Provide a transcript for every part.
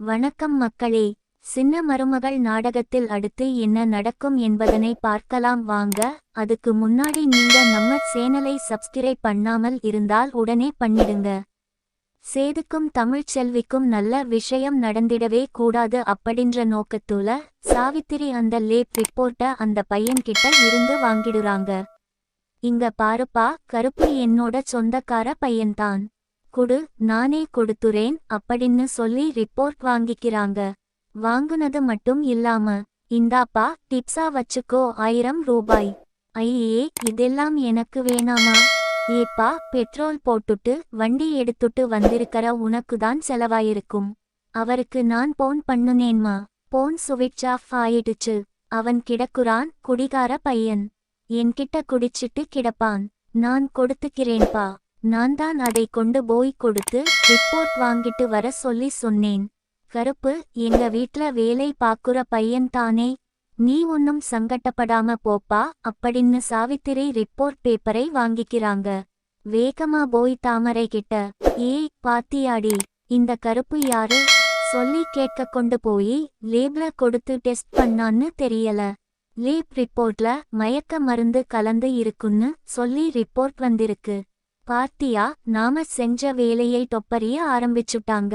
வணக்கம் மக்களே சின்ன மருமகள் நாடகத்தில் அடுத்து என்ன நடக்கும் என்பதனை பார்க்கலாம் வாங்க அதுக்கு முன்னாடி நீங்க நம்ம சேனலை சப்ஸ்கிரைப் பண்ணாமல் இருந்தால் உடனே பண்ணிடுங்க. சேதுக்கும் தமிழ் செல்விக்கும் நல்ல விஷயம் நடந்திடவே கூடாது அப்படின்ற நோக்கத்துல சாவித்திரி அந்த லேப் ரிப்போர்ட்ட அந்த பையன்கிட்ட இருந்து வாங்கிடுறாங்க. இங்க பாருப்பா கருப்பு என்னோட சொந்தக்கார பையன்தான். குடு நானே கொடுத்துறேன் அப்படின்னு சொல்லி ரிப்போர்ட் வாங்கிக்கிறாங்க. வாங்குனது மட்டும் இல்லாம இந்தாப்பா டிப்ஸா வச்சுக்கோ ஆயிரம் ரூபாய். ஐயே இதெல்லாம் எனக்கு வேணாமா? ஏப்பா பெட்ரோல் போட்டுட்டு வண்டி எடுத்துட்டு வந்திருக்கிற உனக்குதான் செலவாயிருக்கும். அவருக்கு நான் போன் பண்ணுனேன்மா. போன் சுவிட்ச் ஆஃப் ஆயிடுச்சு. அவன் கிடக்குறான் குடிகார பையன். என்கிட்ட குடிச்சிட்டு கிடப்பான். நான் கொடுத்துக்கிறேன்பா நான் தான் அதை கொண்டு போய் கொடுத்து ரிப்போர்ட் வாங்கிட்டு வர சொல்லி சொன்னேன். கருப்பு எங்க வீட்ல வேலை பாக்குற பையன் தானே நீ ஒன்னும் சங்கட்டப்படாம போப்பா அப்படின்னு சாவித்திரி ரிப்போர்ட் பேப்பரை வாங்கிக்கிறாங்க. வேகமா போய் தாமரை கிட்ட ஏய் பாத்தியாடி இந்த கருப்பு யாரு? சொல்லி கேட்க கொண்டு போய் லேப்ல கொடுத்து டெஸ்ட் பண்ணான்னு தெரியல. லேப் ரிப்போர்ட்ல மயக்க மருந்து கலந்து இருக்குன்னு சொல்லி ரிப்போர்ட் வந்திருக்கு. பார்த்தியா நாம செஞ்ச வேலையை தொப்பறிய ஆரம்பிச்சுட்டாங்க.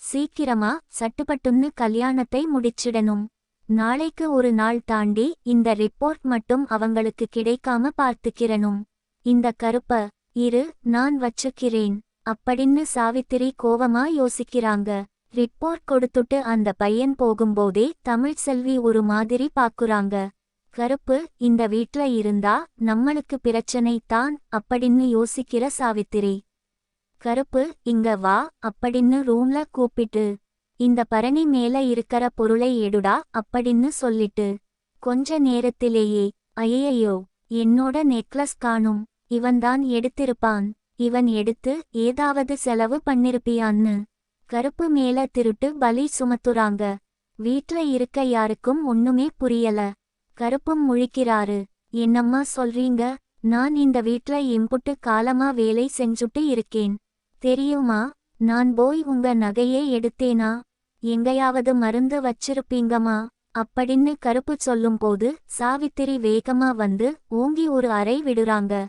சீக்கிரமா சட்டுப்பட்டுன்னு கல்யாணத்தை முடிச்சிடணும். நாளைக்கு ஒரு நாள் தாண்டி இந்த ரிப்போர்ட் மட்டும் அவங்களுக்கு கிடைக்காம பார்த்துக்கிறனும் இந்த கருப்ப இரு நான் வச்சுக்கிறேன் அப்படின்னு சாவித்திரி கோவமா யோசிக்கிறாங்க. ரிப்போர்ட் கொடுத்துட்டு அந்த பையன் போகும்போதே தமிழ்செல்வி ஒரு மாதிரி பாக்குறாங்க. கருப்பு இந்த வீட்ல இருந்தா நம்மளுக்கு பிரச்சனை தான் அப்படின்னு யோசிக்கிற சாவித்திரி. கருப்பு இங்க வா அப்படின்னு ரூம்ல கூப்பிட்டு இந்த பரணி மேல இருக்கற பொருளை எடுடா அப்படின்னு சொல்லிட்டு கொஞ்ச நேரத்திலேயே ஐயையோ என்னோட நெக்லஸ் காணும் இவன்தான் எடுத்திருப்பான் இவன் எடுத்து ஏதாவது செலவு பண்ணிருப்பியான்னு. கருப்பு மேல திருட்டு பலி சுமத்துறாங்க. வீட்ல இருக்க யாருக்கும் ஒண்ணுமே புரியல. கருப்பும் முழிக்கிறாரு. என்னம்மா சொல்றீங்க? நான் இந்த வீட்ல இம்புட்டு காலமா வேலை செஞ்சுட்டு இருக்கேன். தெரியுமா? நான் போய் உங்க நகையே எடுத்தேனா? எங்கயாவது மருந்து வச்சிருப்பீங்கம்மா? அப்படின்னு கருப்பு சொல்லும்போது சாவித்திரி வேகமா வந்து ஓங்கி ஒரு அறை விடுறாங்க.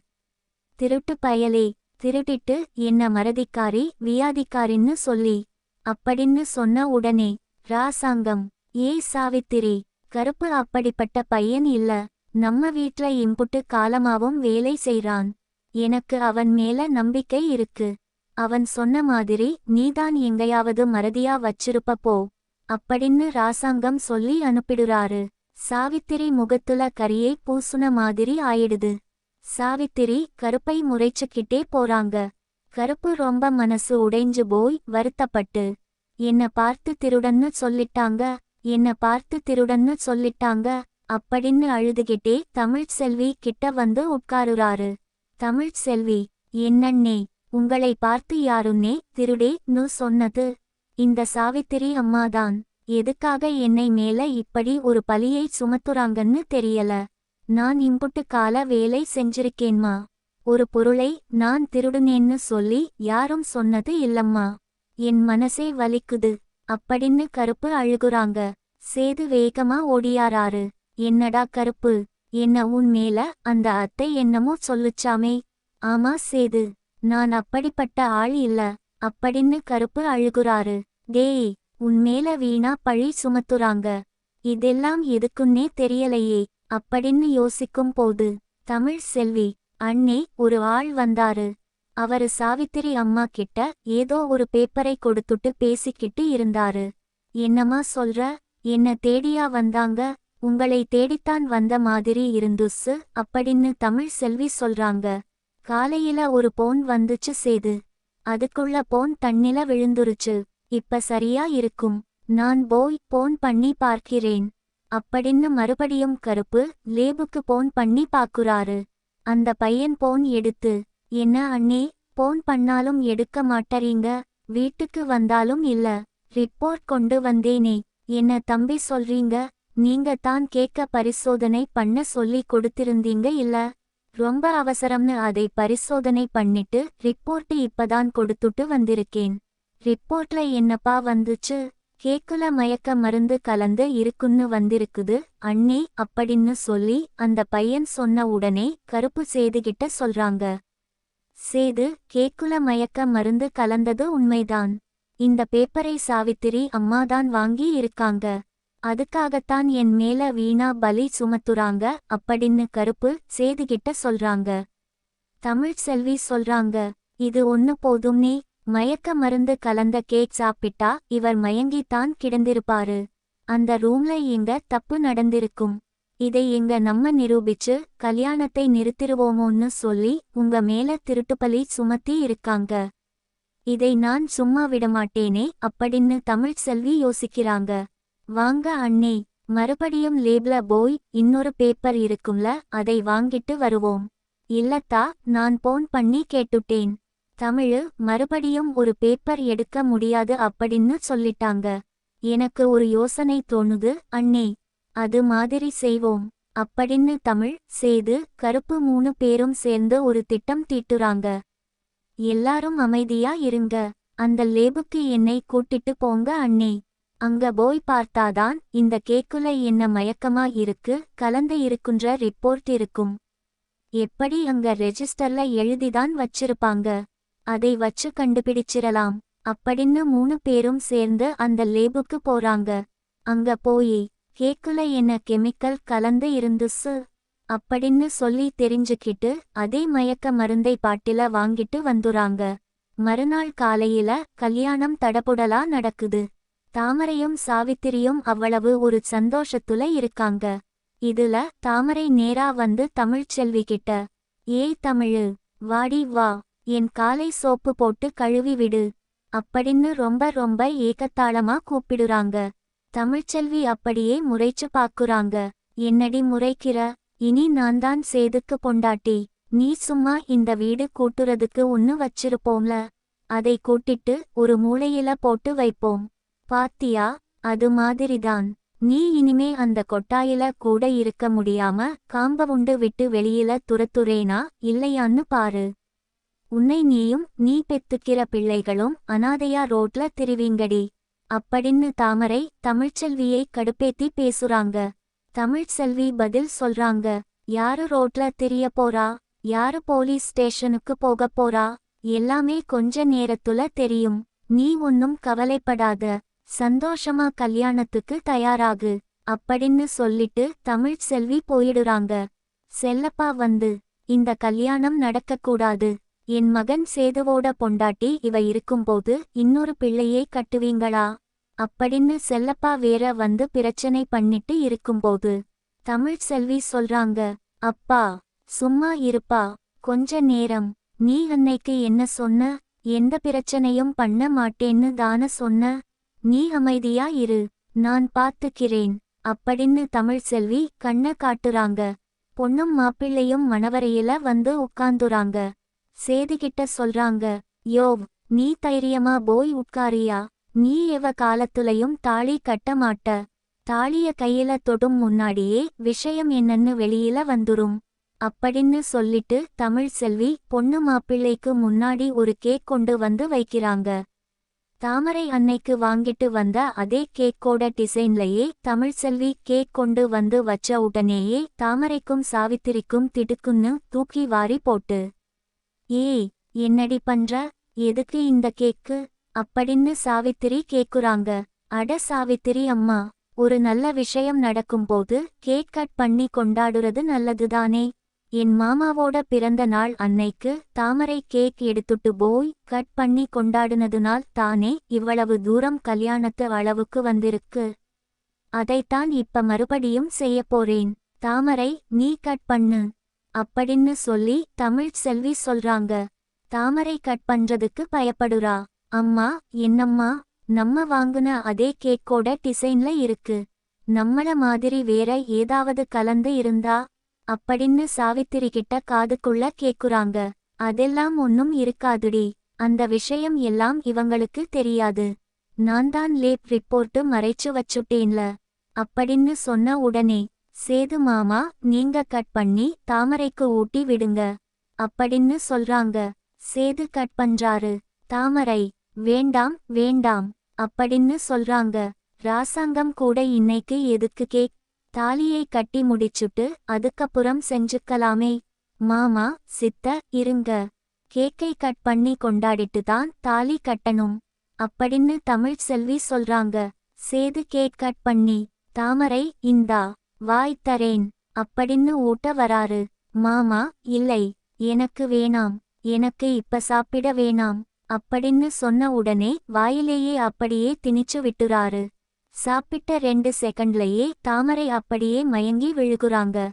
திருட்டு பயலே திருடிட்டு என்ன மறதிக்காரி வியாதிக்காரின்னு சொல்லி அப்படின்னு சொன்ன உடனே ராசாங்கம் ஏ சாவித்திரி கருப்பு அப்படிப்பட்ட பையன் இல்ல. நம்ம வீட்ல இம்புட்டு காலமாவும் வேலை செய்றான். எனக்கு அவன் மேல நம்பிக்கை இருக்கு. அவன் சொன்ன மாதிரி நீதான் எங்கையாவது மறதியா வச்சிருப்ப போ அப்படின்னு ராசாங்கம் சொல்லி அனுப்பிடுறாரு. சாவித்திரி முகத்துல கரியை பூசுன மாதிரி ஆயிடுது. சாவித்திரி கருப்பை முறைச்சுக்கிட்டே போறாங்க. கருப்பு ரொம்ப மனசு உடைஞ்சு போய் வருத்தப்பட்டு என்ன பார்த்து திருடன்னு சொல்லிட்டாங்க. என்ன பார்த்து திருடன்னு சொல்லிட்டாங்க. அப்படின்னு அழுதுகிட்டே தமிழ் செல்வி கிட்ட வந்து உட்காருறாரு. தமிழ் செல்வி என்னண்ணே உங்களை பார்த்து யாருன்னே திருடே சொன்னது. இந்த சாவித்திரி அம்மாதான். எதுக்காக என்னை மேல இப்படி ஒரு பலியை சுமத்துறாங்கன்னு தெரியல. நான் இம்புட்டு கால வேலை செஞ்சிருக்கேன்மா. ஒரு பொருளை நான் திருடுனேன்னு சொல்லி யாரும் சொன்னது இல்லம்மா. என் மனசே வலிக்குது. அப்படின்னு கருப்பு அழுகுறாங்க. சேது வேகமா ஓடியாராரு. என்னடா கருப்பு? என்ன உன் மேல? அந்த அத்தை என்னமோ சொல்லுச்சாமே. ஆமா சேது. நான் அப்படிப்பட்ட ஆள் இல்ல. அப்படின்னு கருப்பு அழுகுறாரு. டேய் உன் மேல வீணா பழி சுமத்துறாங்க. இதெல்லாம் எதுக்குன்னே தெரியலையே. அப்படின்னு யோசிக்கும் போது தமிழ் செல்வி அண்ணே ஒரு ஆள் வந்தாரு. அவரு சாவித்திரி அம்மா கிட்ட ஏதோ ஒரு பேப்பரை கொடுத்துட்டு பேசிக்கிட்டு இருந்தாரு. என்னம்மா சொல்ற? என்ன தேடியா வந்தாங்க? உங்களை தேடித்தான் வந்த மாதிரி இருந்துச்சு அப்படின்னு தமிழ் செல்வி சொல்றாங்க. காலையில ஒரு போன் வந்துச்சு சேது. அதுக்குள்ள போன் தண்ணில விழுந்துருச்சு. இப்ப சரியா இருக்கும். நான் போய் போன் பண்ணி பார்க்கிறேன். அப்படின்னு மறுபடியும் கருப்பு லேபுக்கு போன் பண்ணி பாக்குறாரு. அந்த பையன் போன் எடுத்து என்ன அண்ணே போன் பண்ணாலும் எடுக்க மாட்டறீங்க வீட்டுக்கு வந்தாலும் இல்ல ரிப்போர்ட் கொண்டு வந்தேனே என்ன தம்பி சொல்றீங்க நீங்க தான் கேட்க பரிசோதனை பண்ண சொல்லி கொடுத்திருந்தீங்க இல்ல? ரொம்ப அவசரம்னு அதை பரிசோதனை பண்ணிட்டு ரிப்போர்ட் இப்பதான் கொடுத்துட்டு வந்திருக்கேன். ரிப்போர்ட்ல என்னப்பா வந்துச்சு? கேக்குல மயக்க மருந்து கலந்து இருக்குன்னு வந்திருக்குது அண்ணே அப்படின்னு சொல்லி அந்த பையன் சொன்ன உடனே கருப்பு சேதுகிட்ட சொல்றாங்க. சேது கேக்குல மயக்க மருந்து கலந்தது உண்மைதான். இந்த பேப்பரை சாவித்திரி அம்மாதான் வாங்கி இருக்காங்க. அதுக்காகத்தான் என் மேல வீணா பலி சுமத்துறாங்க அப்படின்னு கருப்பு சேதுகிட்ட சொல்றாங்க. தமிழ் செல்வி சொல்றாங்க இது ஒன்னு போதும்னே மயக்க மருந்து கலந்த கேக் சாப்பிட்டா இவர் மயங்கித்தான் கிடந்திருப்பாரு. அந்த ரூம்ல இங்க தப்பு நடந்திருக்கும்? இதை எங்க நம்ம நிரூபிச்சு கல்யாணத்தை நிறுத்திருவோமோன்னு சொல்லி உங்க மேல திருட்டுப்பலி சுமத்தி இருக்காங்க. இதை நான் சும்மா விடமாட்டேனே அப்படின்னு தமிழ் செல்வி யோசிக்கிறாங்க. வாங்க அண்ணே மறுபடியும் லேப்ல போய் இன்னொரு பேப்பர் இருக்கும்ல அதை வாங்கிட்டு வருவோம். இல்லத்தா நான் போன் பண்ணி கேட்டுட்டேன். தமிழு மறுபடியும் ஒரு பேப்பர் எடுக்க முடியாது அப்படின்னு சொல்லிட்டாங்க. எனக்கு ஒரு யோசனை தோணுது அண்ணே. அது மாதிரி செய்வோம். அப்படின்னு தமிழ் சேது கருப்பு மூணு பேரும் சேர்ந்து ஒரு திட்டம் தீட்டுறாங்க. எல்லாரும் அமைதியா இருங்க. அந்த லேபுக்கு என்னை கூட்டிட்டு போங்க அண்ணே. அங்க போய் பார்த்தாதான் இந்த கேக்குல என்ன மயக்கமா இருக்கு கலந்து இருக்குன்ற ரிப்போர்ட் இருக்கும். எப்படி அங்க ரெஜிஸ்டர்ல எழுதிதான் வச்சிருப்பாங்க. அதை வச்சு கண்டுபிடிச்சிரலாம் அப்படின்னு மூணு பேரும் சேர்ந்து அந்த லேபுக்கு போறாங்க. அங்க போயி கேக்குல என்ன கெமிக்கல் கலந்து இருந்துச்சு அப்படின்னு சொல்லி தெரிஞ்சுக்கிட்டு அதே மயக்க மருந்தை பாட்டில வாங்கிட்டு வந்துறாங்க. மறுநாள் காலையில கல்யாணம் தடபுடலா நடக்குது. தாமரையும் சாவித்திரியும் அவ்வளவு ஒரு சந்தோஷத்துல இருக்காங்க. இதுல தாமரை நேரா வந்து தமிழ்ச்செல்வி கிட்ட ஏய் தமிழு வாடி வா என் காலை சோப்பு போட்டு கழுவி விடு அப்படின்னு ரொம்ப ரொம்ப ஏக்கத்தாளமா கூப்பிடுறாங்க. தமிழ்ச்செல்வி அப்படியே முறைச்சு பாக்குறாங்க. என்னடி முறைக்கிற? இனி நான் தான் சேதுக்கு பொண்டாட்டி. நீ சும்மா இந்த வீடு கூட்டுறதுக்கு ஒன்னு வச்சிருப்போம்ல. அதை கூட்டிட்டு ஒரு மூளையில போட்டு வைப்போம். பாத்தியா? அது மாதிரிதான். நீ இனிமே அந்த கொட்டாயில கூட இருக்க முடியாம காம்பவுண்டு விட்டு வெளியில துரத்துறேனா? இல்லையான்னு பாரு. உன்னை நீயும் நீ பெத்துக்கிற பிள்ளைகளும் அனாதையா ரோட்ல திருவீங்கடி. அப்படின்னு தாமரை தமிழ்ச்செல்வியை கடுப்பேத்தி பேசுறாங்க. தமிழ்ச்செல்வி பதில் சொல்றாங்க. யாரு ரோட்ல திரிய போறா? யாரு போலீஸ் ஸ்டேஷனுக்கு போக போறா? எல்லாமே கொஞ்ச நேரத்துல தெரியும். நீ ஒன்னும் கவலைப்படாத. சந்தோஷமா கல்யாணத்துக்கு தயாராகு. அப்படின்னு சொல்லிட்டு தமிழ்ச்செல்வி போயிடுறாங்க. செல்லப்பா வந்து இந்த கல்யாணம் நடக்கக்கூடாது. என் மகன் சேதுவோட பொண்டாட்டி இவ இருக்கும்போது இன்னொரு பிள்ளையை கட்டுவீங்களா? அப்படின்னு செல்லப்பா வேற வந்து பிரச்சனை பண்ணிட்டு இருக்கும்போது தமிழ் செல்வி சொல்றாங்க அப்பா சும்மா இருப்பா கொஞ்ச நேரம் நீ அன்னைக்கு என்ன சொன்ன? எந்த பிரச்சனையும் பண்ண மாட்டேன்னு தான சொன்ன? நீ அமைதியா இரு நான் பார்த்துக்கிறேன் அப்படின்னு தமிழ் செல்வி கண்ண காட்டுறாங்க. பொண்ணும் மாப்பிள்ளையும் மணவரையில வந்து உட்காந்துறாங்க. சேதுகிட்ட சொல்றாங்க யோவ் நீ தைரியமா போய் உட்காரியா? நீ எவ காலத்துலயும் தாலி கட்ட மாட்ட. தாலிய கையில தொடும் முன்னாடியே விஷயம் என்னன்னு வெளியில வந்துரும். அப்படின்னு சொல்லிட்டு தமிழ் செல்வி பொண்ணு மாப்பிள்ளைக்கு முன்னாடி ஒரு கேக் கொண்டு வந்து வைக்கிறாங்க. தாமரை அன்னைக்கு வாங்கிட்டு வந்த அதே கேக்கோட டிசைன்லயே தமிழ் செல்வி கேக் கொண்டு வந்து வச்ச உடனேயே தாமரைக்கும் சாவித்திரிக்கும் திடுக்குன்னு தூக்கி வாரி போட்டு ஏய் என்னடி பண்ற? எதுக்கு இந்த கேக்கு? அப்படின்னு சாவித்திரி கேக்குறாங்க. அட சாவித்திரி அம்மா ஒரு நல்ல விஷயம் நடக்கும்போது கேக் கட் பண்ணி கொண்டாடுறது நல்லதுதானே? என் மாமாவோட பிறந்த நாள் அன்னைக்கு தாமரை கேக் எடுத்துட்டு போய் கட் பண்ணி கொண்டாடுனதுனால் தானே இவ்வளவு தூரம் கல்யாணத்து அளவுக்கு வந்திருக்கு. அதைத்தான் இப்ப மறுபடியும் செய்யப் போறேன். தாமரை நீ கட் பண்ணு. அப்படின்னு சொல்லி தமிழ் செல்வி சொல்றாங்க. தாமரை கட் பண்றதுக்கு பயப்படுறா. அம்மா என்னம்மா நம்ம வாங்குன அதே கேக்கோட டிசைன்ல இருக்கு. நம்மள மாதிரி வேற ஏதாவது கலந்து இருந்தா? அப்படின்னு சாவித்திரி கிட்ட காதுக்குள்ள கேக்குறாங்க. அதெல்லாம் ஒன்னும் இருக்காதுடி. அந்த விஷயம் எல்லாம் இவங்களுக்கு தெரியாது. நான் தான் லேப் ரிப்போர்ட்டு மறைச்சு வச்சுட்டேன்ல. அப்படின்னு சொன்ன உடனே சேது மாமா நீங்க கட் பண்ணி தாமரைக்கு ஊட்டி விடுங்க. அப்படின்னு சொல்றாங்க. சேது கட் பண்றாரு. தாமரை. வேண்டாம் வேண்டாம். அப்படின்னு சொல்றாங்க. ராசாங்கம் கூட இன்னைக்கு எதுக்கு கேக் தாலியை கட்டி முடிச்சுட்டு அதுக்கப்புறம் செஞ்சுக்கலாமே. மாமா சித்த இருங்க. கேக்கை கட் பண்ணி கொண்டாடிட்டு தான் தாலி கட்டணும். அப்படின்னு தமிழ் செல்வி சொல்றாங்க. சேது கேக் கட் பண்ணி தாமரை இந்தா. வாய் தரேன். அப்படின்னு ஊட்ட வராரு. மாமா இல்லை எனக்கு வேணாம். எனக்கு இப்ப சாப்பிட வேணாம். அப்படின்னு சொன்ன உடனே வாயிலேயே அப்படியே திணிச்சு விட்டுறாரு. சாப்பிட்ட ரெண்டு செகண்ட்லயே தாமரை அப்படியே மயங்கி விழுகுறாங்க.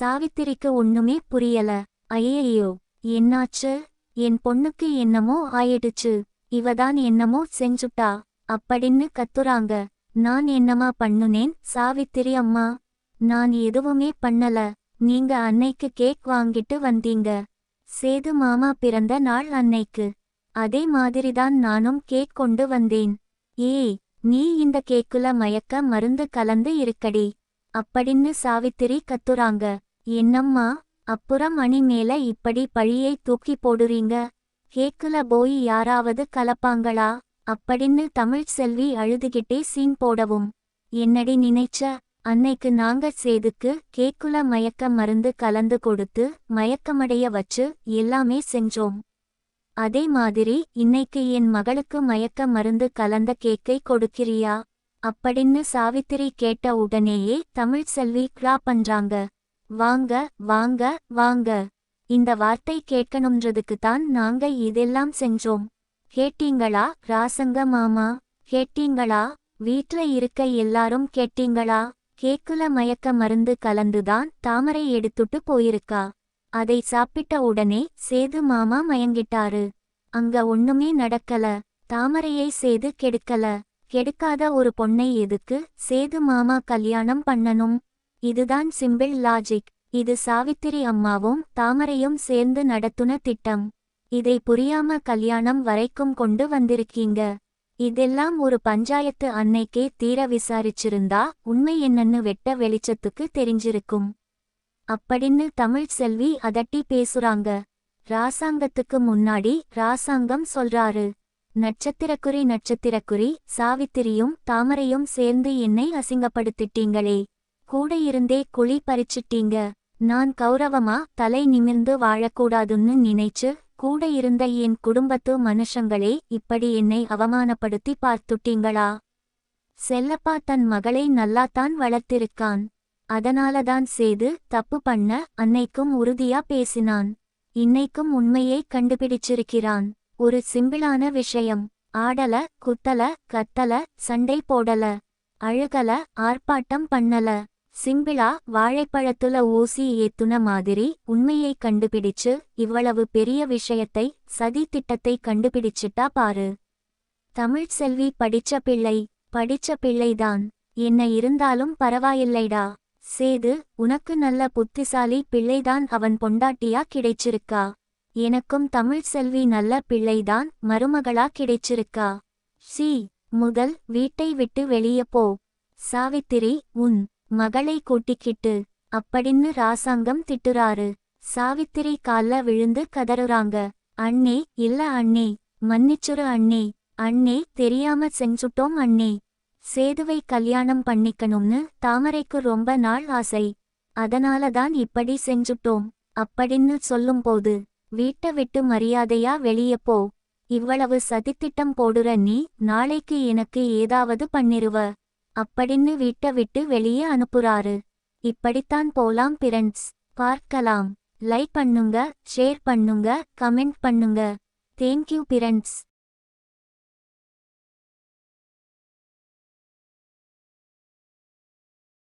சாவித்திரிக்கு ஒண்ணுமே புரியல. ஐயையோ என்னாச்சு? என் பொண்ணுக்கு என்னமோ ஆயிடுச்சு. இவதான் என்னமோ செஞ்சுட்டா. அப்படின்னு கத்துறாங்க. நான் என்னமா பண்ணுனேன்? சாவித்திரி அம்மா நான் எதுவுமே பண்ணல. நீங்க அன்னைக்கு கேக் வாங்கிட்டு வந்தீங்க. சேது மாமா பிறந்த நாள் அன்னைக்கு. அதே மாதிரிதான் நானும் கேக் கொண்டு வந்தேன். ஏய் நீ இந்த கேக்குல மயக்க மருந்து கலந்து இருக்கடி. அப்படின்னு சாவித்திரி கத்துறாங்க. என்னம்மா அப்புறம் அணி மேல இப்படி பழியை தூக்கி போடுறீங்க? கேக்குல போய் யாராவது கலப்பாங்களா? அப்படின்னு தமிழ் செல்வி அழுதுகிட்டே சீன் போடவும். என்னடி நினைச்ச? அன்னைக்கு நாங்க சேதுக்கு கேக்குல மயக்க மருந்து கலந்து கொடுத்து மயக்கமடைய வச்சு எல்லாமே செஞ்சோம். அதே மாதிரி இன்னைக்கு என் மகளுக்கு மயக்க மருந்து கலந்த கேக்கை கொடுக்கிறியா? அப்படின்னு சாவித்திரி கேட்ட உடனேயே தமிழ் செல்வி கிளா பண்றாங்க. வாங்க வாங்க வாங்க. இந்த வார்த்தை கேட்கணுன்றதுக்கு தான் நாங்க இதெல்லாம் செஞ்சோம். கேட்டீங்களா ராசங்க மாமா? கேட்டீங்களா? வீட்ல இருக்க எல்லாரும் கேட்டீங்களா? கேக்குல மயக்க மருந்து கலந்துதான் தாமரை எடுத்துட்டு போயிருக்கா. அதை சாப்பிட்ட உடனே சேது மாமா மயங்கிட்டாரு. அங்க ஒண்ணுமே நடக்கல. தாமரையை சேது கெடுக்கல. கெடுக்காத ஒரு பொண்ணை எதுக்கு சேது மாமா கல்யாணம் பண்ணணும்? இதுதான் சிம்பிள் லாஜிக். இது சாவித்திரி அம்மாவும் தாமரையும் சேர்ந்து நடத்துன திட்டம். இதை புரியாம கல்யாணம் வரைக்கும் கொண்டு வந்திருக்கீங்க. இதெல்லாம் ஒரு பஞ்சாயத்து அன்னைக்கே தீர விசாரிச்சிருந்தா உண்மை என்னன்னு வெட்ட வெளிச்சத்துக்கு தெரிஞ்சிருக்கும். அப்படின்னு தமிழ் செல்வி அதட்டி பேசுறாங்க. ராசாங்கத்துக்கு முன்னாடி ராசாங்கம் சொல்றாரு. நட்சத்திரக்குறி நட்சத்திரக்குறி சாவித்திரியும் தாமரையும் சேர்ந்து என்னை அசிங்கப்படுத்திட்டீங்களே. கூட இருந்தே குழி பறிச்சிட்டீங்க. நான் கௌரவமா தலை நிமிர்ந்து வாழக்கூடாதுன்னு நினைச்சு கூட இருந்த என் குடும்பத்து மனுஷங்களே இப்படி என்னை அவமானப்படுத்தி பார்த்துட்டீங்களா? செல்லப்பா தன் மகளை நல்லாத்தான் வளர்த்திருக்கான். அதனாலதான் சேது தப்பு பண்ண அன்னைக்கும் உறுதியா பேசினான். இன்னைக்கும் உண்மையை கண்டுபிடிச்சிருக்கிறான். ஒரு சிம்பிளான விஷயம். ஆடல குத்தல கத்தல சண்டை போடல. அழுகல ஆர்ப்பாட்டம் பண்ணல. சிம்பிளா வாழைப்பழத்துல ஊசி ஏத்துன மாதிரி உண்மையை கண்டுபிடிச்சு இவ்வளவு பெரிய விஷயத்தை சதி திட்டத்தை கண்டுபிடிச்சிட்டா பாரு. தமிழ் செல்வி படிச்ச பிள்ளை படிச்ச பிள்ளைதான். என்ன இருந்தாலும் பரவாயில்லைடா. சேது உனக்கு நல்ல புத்திசாலி பிள்ளைதான் அவன் பொண்டாட்டியா கிடைச்சிருக்கா? எனக்கும் தமிழ் செல்வி நல்ல பிள்ளைதான் மருமகளா கிடைச்சிருக்கா? சி முதல் வீட்டை விட்டு வெளியே போ. சாவித்திரி உன் மகளை கூட்டிக்கிட்டு அப்படின்னு ராசாங்கம் திட்டுறாரு. சாவித்திரி கால்ல விழுந்து கதறுறாங்க. அண்ணே இல்ல அண்ணே. மன்னிச்சுரு அண்ணே. அண்ணே தெரியாம செஞ்சுட்டோம் அண்ணே. சேதுவை கல்யாணம் பண்ணிக்கணும்னு தாமரைக்கு ரொம்ப நாள் ஆசை. அதனாலதான் இப்படி செஞ்சுட்டோம். அப்படின்னு சொல்லும்போது வீட்டை விட்டு மரியாதையா வெளியே போ. இவ்வளவு சதித்திட்டம் போடுற நீ நாளைக்கு எனக்கு ஏதாவது பண்ணிருவ. அப்படின்னு வீட்டை விட்டு வெளியே அனுப்புறாரு. இப்படித்தான் போலாம் பிரண்ட்ஸ். பார்க்கலாம். லைக் பண்ணுங்க ஷேர் பண்ணுங்க கமெண்ட் பண்ணுங்க. Thank you friends.